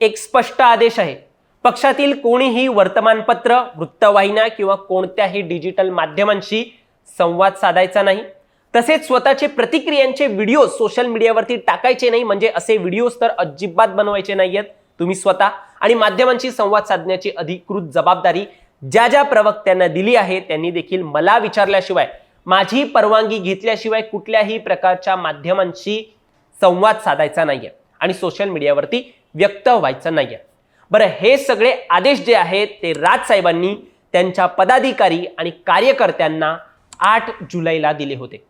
एक स्पष्ट आदेश आहे. पक्षातील कोणीही वर्तमानपत्र वृत्तवाहिन्या किंवा कोणत्याही डिजिटल माध्यमांशी संवाद साधायचा नाही. तसेच स्वतःचे प्रतिक्रियांचे व्हिडिओ सोशल मीडियावरती टाकायचे नाही म्हणजे असे व्हिडिओज तर अजिबात बनवायचे नाहीयेत. तुम्ही स्वतः आणि माध्यमांशी संवाद साधण्याची अधिकृत जबाबदारी ज्या ज्या प्रवक्त्यांना दिली आहे त्यांनी देखील मला विचारल्याशिवाय माझी परवानगी घेतल्याशिवाय कुठल्याही प्रकारच्या माध्यमांशी संवाद साधायचा नाहीये. आणि सोशल मीडियावरती व्यक्त व्हायचं नाही आहे बरं हे सगळे आदेश जे आहेत ते राजसाहेबांनी त्यांच्या पदाधिकारी आणि कार्यकर्त्यांना आठ जुलैला दिले होते.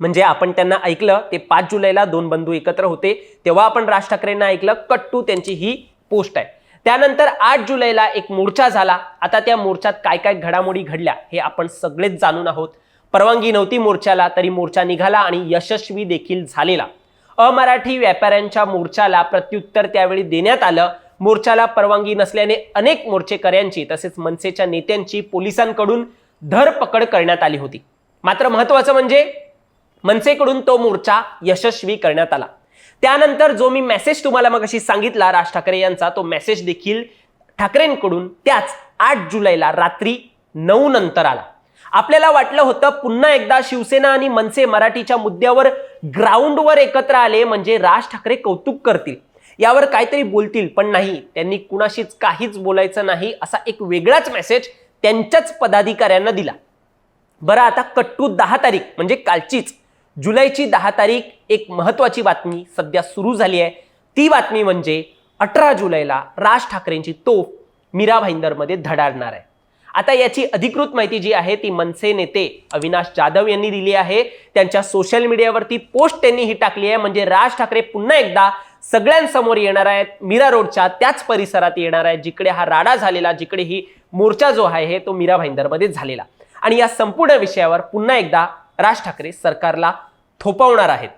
म्हणजे आपण त्यांना ऐकलं ते पाच जुलैला दोन बंधू एकत्र होते तेव्हा आपण राज ठाकरेंना ऐकलं कट्टू त्यांची ही पोस्ट आहे. त्यानंतर आठ जुलैला एक मोर्चा झाला. आता त्या मोर्चात काय काय घडामोडी घडल्या हे आपण सगळेच जाणून आहोत. परवानगी नव्हती मोर्चाला तरी मोर्चा निघाला आणि यशस्वी देखील झालेला. अमराठी व्यापाऱ्यांच्या मोर्चाला प्रत्युत्तर त्यावेळी देण्यात आलं. मोर्चाला परवानगी नसल्याने अनेक मोर्चेकऱ्यांची तसेच मनसेच्या नेत्यांची पोलिसांकडून धरपकड करण्यात आली होती. मात्र महत्वाचं म्हणजे मनसेकडून तो मोर्चा यशस्वी करण्यात आला. त्यानंतर जो मी मेसेज तुम्हाला मग अशी सांगितला राज ठाकरे यांचा तो मेसेज देखील ठाकरेंकडून त्याच आठ जुलैला रात्री नऊ नंतर आला. आपल्याला वाटलं होतं पुन्हा एकदा शिवसेना आणि मनसे मराठीच्या मुद्द्यावर ग्राउंडवर एकत्र आले म्हणजे राज ठाकरे कौतुक करतील. यावर काहीतरी बोलतील पण नाही. त्यांनी कुणाशीच काहीच बोलायचं नाही असा एक वेगळाच मेसेज त्यांच्याच पदाधिकाऱ्यांना दिला. बरं आता कट्टू दहा तारीख म्हणजे कालचीच. जुलैची दहा तारीख एक महत्वाची बातमी सध्या सुरू झाली आहे. ती बातमी म्हणजे अठरा जुलैला राज ठाकरेंची तोफ मीरा भाईंदरमध्ये धडाडणार आहे. आता याची अधिकृत माहिती जी आहे ती मनसे नेते अविनाश जाधव यांनी दिली आहे. त्यांच्या सोशल मीडियावरती पोस्ट त्यांनी ही टाकली आहे. म्हणजे राज ठाकरे पुन्हा एकदा सगळ्यांसमोर येणार आहेत. मीरा रोडच्या त्याच परिसरात येणार आहेत जिकडे हा राडा झालेला जिकडे ही मोर्चा जो आहे तो मीरा भाईंदरमध्ये झालेला. आणि या संपूर्ण विषयावर पुन्हा एकदा राज ठाकरे सरकारला थोपवणार आहेत.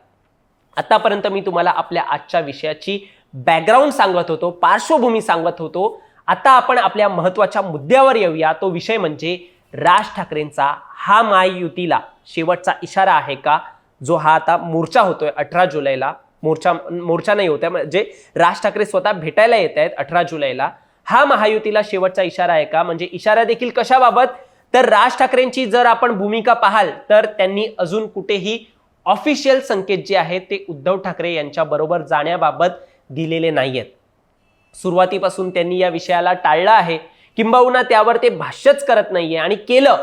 आतापर्यंत मी तुम्हाला आपल्या आजच्या विषयाची बॅकग्राऊंड सांगत होतो पार्श्वभूमी सांगत होतो. आता आपण आपल्या महत्त्वाच्या मुद्द्यावर येऊया. तो विषय म्हणजे राज ठाकरेंचा हा महायुतीला शेवटचा इशारा आहे का? जो हा आता मोर्चा होतोय अठरा जुलैला. मोर्चा मोर्चा नाही होत्या म्हणजे राज ठाकरे स्वतः भेटायला येत आहेत अठरा जुलैला. हा महायुतीला शेवटचा इशारा आहे का? म्हणजे इशारा देखील कशाबाबत? तर राज ठाकरेंची जर आपण भूमिका पाहाल तर त्यांनी अजून कुठेही ऑफिशियल संकेत जे आहेत ते उद्धव ठाकरे यांच्या बरोबर जाण्याबाबत दिलेले नाही आहेत सुरुवातीपासून त्यांनी या विषयाला टाळलं आहे. किंबहुना त्यावर ते भाष्यच करत नाहीये. आणि केलं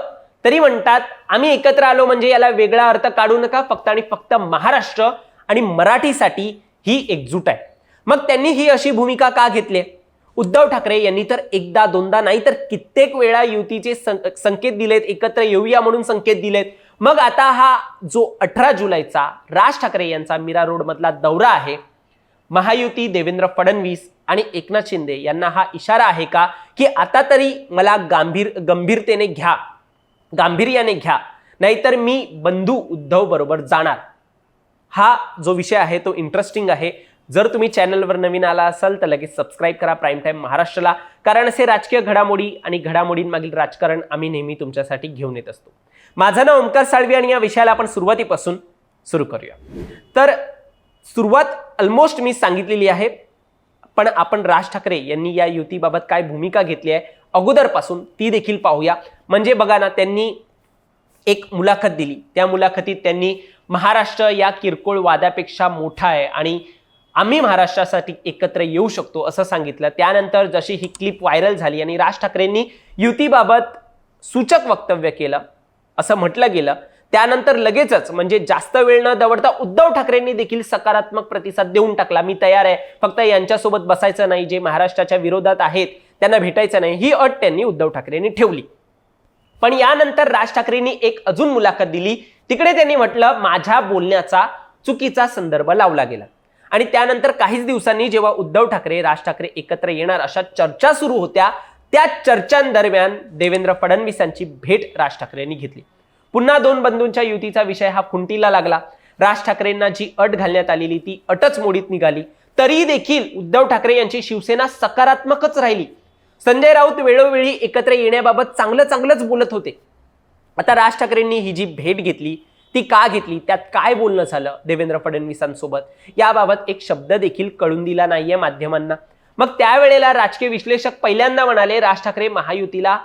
तरी म्हणतात आम्ही एकत्र आलो म्हणजे याला वेगळा अर्थ काढू नका फक्त आणि फक्त महाराष्ट्र आणि मराठीसाठी ही एकजूट आहे. मग त्यांनी ही अशी भूमिका का घेतली? उद्धव ठाकरे यांनी तर एकदा दोनदा नाही तर कित्येक वेळा युतीचे सं- संकेत दिलेत एकत्र येऊया म्हणून संकेत दिलेत. मग आता हा जो अठरा जुलैचा राज ठाकरे यांचा मीरा रोड मधला दौरा आहे महायुती देवेंद्र फडणवीस आणि एकनाथ शिंदे यांना हा इशारा आहे का की आता तरी मला गांभीर गंभीरतेने घ्या गांभीर्याने घ्या नाहीतर मी बंधू उद्धव बरोबर जाणार. हा जो विषय आहे तो इंटरेस्टिंग आहे. जर तुम्ही चॅनलवर नवीन आला असाल तर लगेच सबस्क्राईब करा प्राईम टाईम महाराष्ट्राला कारण असे राजकीय घडामोडी आणि घडामोडींमागील राजकारण आम्ही नेहमी तुमच्यासाठी घेऊन येत असतो. माझं नाव ओमकार साळवी आणि या विषयाला आपण सुरुवातीपासून सुरू करूया. तर सुरुवात ऑलमोस्ट मी सांगितलेली आहे. पण आपण राज ठाकरे यांनी या युतीबाबत काय भूमिका घेतली आहे अगोदरपासून ती देखील पाहूया. म्हणजे बघा ना त्यांनी एक मुलाखत दिली. त्या मुलाखतीत त्यांनी महाराष्ट्र या किरकोळ वादापेक्षा मोठा आहे आणि आम्ही महाराष्ट्रासाठी एकत्र येऊ शकतो असं सांगितलं. त्यानंतर जशी ही क्लिप व्हायरल झाली आणि राज ठाकरेंनी युतीबाबत सूचक वक्तव्य केलं असं म्हटलं गेलं त्यानंतर लगेचच म्हणजे जास्त वेळ न दवडता उद्धव ठाकरेंनी देखील सकारात्मक प्रतिसाद देऊन टाकला. मी तयार आहे. फक्त यांच्यासोबत बसायचं नाही. जे महाराष्ट्राच्या विरोधात आहेत त्यांना भेटायचं नाही. ही अट त्यांनी उद्धव ठाकरेंनी ठेवली. पण यानंतर राज ठाकरेंनी एक अजून मुलाखत दिली. तिकडे त्यांनी म्हटलं माझ्या बोलण्याचा चुकीचा संदर्भ लावला गेला. आणि त्यानंतर काहीच दिवसांनी जेव्हा उद्धव ठाकरे राज ठाकरे एकत्र येणार अशा चर्चा सुरू होत्या त्या चर्चांदरम्यान देवेंद्र फडणवीसांची भेट राज ठाकरेंनी घेतली. पुन्हा दोन बंधूंच्या युतीचा विषय हा खुंटीला लागला. राज ठाकरेंना जी अट घालण्यात आलेली ती अटच मोडीत निघाली. तरी देखील उद्धव ठाकरे यांची शिवसेना सकारात्मकच राहिली. संजय राऊत वेळोवेळी एकत्र येण्याबाबत चांगलं चांगलंच बोलत होते. आता राज ठाकरेंनी ही जी भेट घेतली ती का घेतली त्यात काय बोलणं झालं देवेंद्र फडणवीसांसोबत? याबाबत एक शब्द देखील कळून दिला नाहीये माध्यमांना. मग त्यावेळेला राजकीय विश्लेषक पहिल्यांदा म्हणाले राज ठाकरे महायुतीला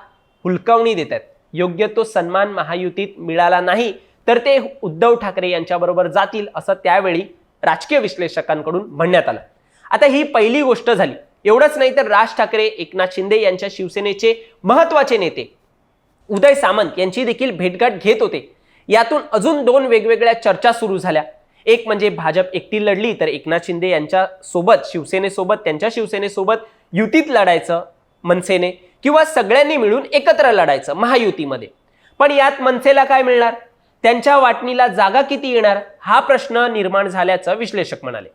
हुलकावणी देत आहेत योग्य तो सन्मान महायुतीत मिळाला नाही तर ते उद्धव ठाकरे यांच्याबरोबर जातील असं त्यावेळी राजकीय विश्लेषकांकडून म्हणण्यात आलं. आता ही पहिली गोष्ट झाली. एवढंच नाही तर राज ठाकरे एकनाथ शिंदे यांच्या शिवसेनेचे महत्त्वाचे नेते उदय सामंत यांची देखील भेटगाठ घेत होते. यातून अजून दोन वेगवेगळ्या चर्चा सुरू झाल्या. एक म्हणजे भाजप एकटी लढली तर एकनाथ शिंदे यांच्या सोबत शिवसेनेसोबत त्यांच्या शिवसेनेसोबत युतीत लढायचं मनसेने. किंवा सगळ्यांनी मिळून एकत्र लढायचं महायुतीमध्ये. पण यात मनसेला काय मिळणार? त्यांच्या वाटणीला जागा किती येणार? हा प्रश्न निर्माण झाल्याचं विश्लेषक म्हणाले.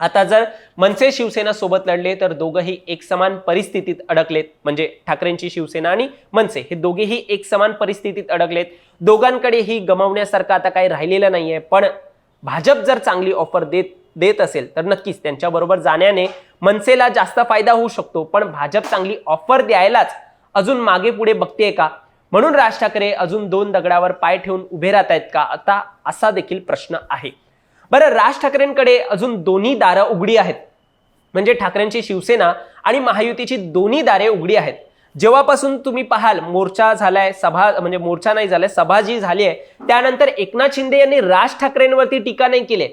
आता जर मनसे शिवसेना सोबत लढले तर दोघंही एक समान परिस्थितीत अडकलेत. म्हणजे ठाकरेंची शिवसेना आणि मनसे हे दोघेही एक समान परिस्थितीत अडकलेत. दोघांकडेही गमावण्यासारखं आता काही राहिलेलं नाहीये. पण भाजप जर चांगली ऑफर देत देत असेल तर नक्कीच त्यांच्याबरोबर जाण्याने मनसेला जास्त फायदा होऊ शकतो. पण भाजप चांगली ऑफर द्यायलाच अजून मागे पुढे बघतेय का? म्हणून राज ठाकरे अजून दोन दगडावर पाय ठेवून उभे राहत आहेत का? आता असा देखील प्रश्न आहे. बरं राज ठाकरेंकडे अजून दोन्ही दारं उघडी आहेत. म्हणजे ठाकरेंची शिवसेना आणि महायुतीची दोन्ही दारे उघडी आहेत. जेव्हापासून तुम्ही पाहाल मोर्चा झालाय सभा म्हणजे मोर्चा नाही झालाय सभा जी झाली आहे. त्यानंतर एकनाथ शिंदे यांनी राज ठाकरेंवरती टीका नाही केली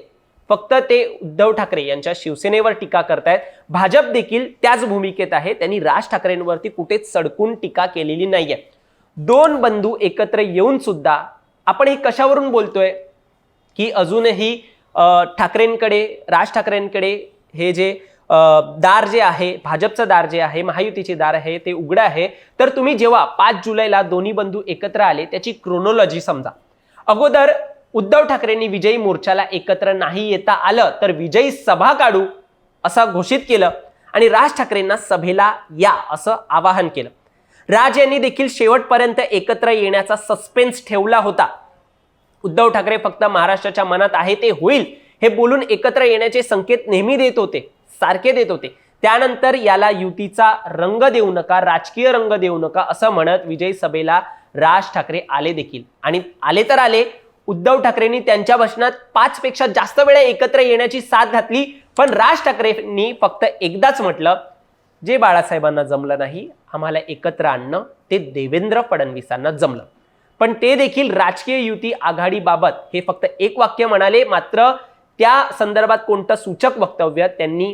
फक्त ते उद्धव ठाकरे यांच्या शिवसेनेवर टीका करतायत. भाजप देखील त्याच भूमिकेत आहे. त्यांनी राज ठाकरेंवरती कुठेच सडकून टीका केलेली नाहीये. दोन बंधू एकत्र येऊन सुद्धा आपण हे कशावरून बोलतोय? की अजूनही ठाकरेंकडे राज ठाकरेंकडे हे जे दार जे आहे भाजपचं दार जे आहे महायुतीचे दार आहे ते उघडं आहे. तर तुम्ही जेव्हा पाच जुलैला दोन्ही बंधू एकत्र आले त्याची क्रोनॉलॉजी समजा. अगोदर उद्धव ठाकरेंनी विजयी मोर्चाला एकत्र नाही येता आलं तर विजयी सभा काढू असं घोषित केलं. आणि राज ठाकरेंना सभेला या असं आवाहन केलं. राज यांनी देखील शेवटपर्यंत एकत्र येण्याचा सस्पेन्स ठेवला होता. उद्धव ठाकरे फक्त महाराष्ट्राच्या मनात आहे ते होईल हे बोलून एकत्र येण्याचे संकेत नेहमी देत होते सारखे देत होते. त्यानंतर याला युतीचा रंग देऊ नका राजकीय रंग देऊ नका असं म्हणत विजय सभेला राज ठाकरे आले देखील. आणि आले तर आले उद्धव ठाकरेंनी त्यांच्या भाषणात पाच पेक्षा जास्त वेळा एकत्र येण्याची साथ घातली. पण राज ठाकरेंनी फक्त एकदाच म्हटलं जे बाळासाहेबांना जमलं नाही आम्हाला एकत्र आणणं ते देवेंद्र फडणवीसांना जमलं. पण ते देखील राजकीय युती आघाडीबाबत हे फक्त एक वाक्य म्हणाले मात्र त्या संदर्भात कोणतं सूचक वक्तव्य त्यांनी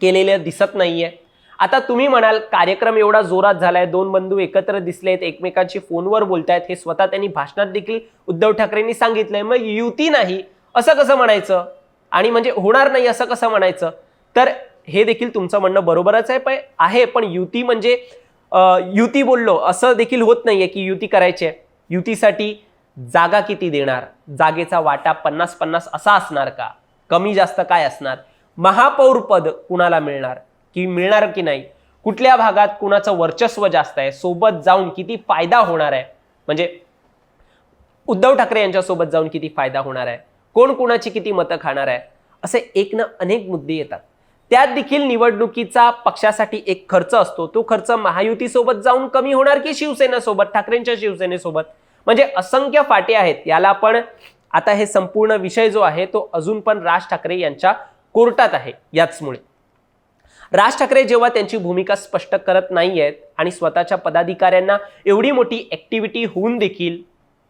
केलेलं दिसत नाहीये. आता तुम्ही म्हणाल कार्यक्रम एवढा जोरात झालाय दोन बंधू एकत्र दिसलेत एकमेकांशी फोनवर बोलतायत हे स्वतः त्यांनी भाषणात देखील उद्धव ठाकरेंनी सांगितलंय. मग युती नाही असं कसं म्हणायचं? आणि म्हणजे होणार नाही असं कसं म्हणायचं? तर हे देखील तुमचं म्हणणं बरोबरच आहे पण आहे पण युती म्हणजे युती बोललो असं देखील होत नाहीये की युती करायची आहे. युतीसाठी जागा किती देणार? जागेचा वाटा पन्नास पन्नास असा असणार का? कमी जास्त काय असणार? महापौरपद कुणाला मिळणार? की मिळणार की नाही कुठल्या भागात कुणाचं वर्चस्व जास्त आहे सोबत जाऊन किती फायदा होणार आहे? म्हणजे उद्धव ठाकरे यांच्यासोबत जाऊन किती फायदा होणार आहे? कोण कुणाची किती मतं खाणार आहे? असे एक ना अनेक मुद्दे येतात. त्यात देखील निवडणुकीचा पक्षासाठी एक खर्च असतो. तो खर्च महायुतीसोबत जाऊन कमी होणार की शिवसेनेसोबत ठाकरेंच्या शिवसेनेसोबत? म्हणजे असंख्य फाटे आहेत. याला पण आता हे संपूर्ण विषय जो आहे तो अजून पण राज ठाकरे यांच्या कोर्टात आहे याचमुळे. राज ठाकरे जेव्हा त्यांची भूमिका स्पष्ट करत नाही आहेत आणि स्वतःच्या पदाधिकाऱ्यांना एवढी मोठी ॲक्टिव्हिटी होऊन देखील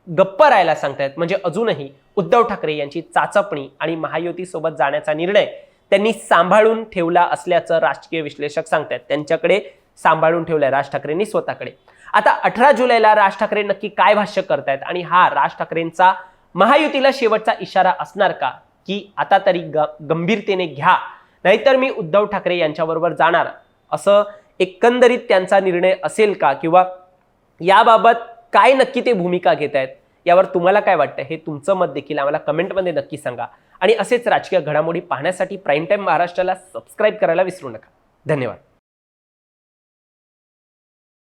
गप्प राहायला सांगतायत म्हणजे अजूनही उद्धव ठाकरे यांची चाचपणी आणि महायुतीसोबत जाण्याचा निर्णय त्यांनी सांभाळून ठेवला असल्याचं राजकीय विश्लेषक सांगतायत. त्यांच्याकडे सांभाळून ठेवलाय राज ठाकरेंनी स्वतःकडे. आता अठरा जुलैला राज ठाकरे नक्की काय भाष्य करतायत आणि हा राज ठाकरेंचा महायुतीला शेवटचा इशारा असणार का? की आता तरी ग गंभीरतेने घ्या. नाहीतर मी उद्धव ठाकरे यांच्याबरोबर जाणार. असं एकंदरीत त्यांचा निर्णय असेल का? किंवा याबाबत काय नक्की ते भूमिका घेत आहेत? यावर तुम्हाला काय वाटतं? हे तुमचं मत देखील आम्हाला कमेंटमध्ये नक्की सांगा. आणि असेच राजकीय घडामोडी पाहण्यासाठी प्राईम टाईम महाराष्ट्राला सबस्क्राईब करायला विसरू नका. धन्यवाद.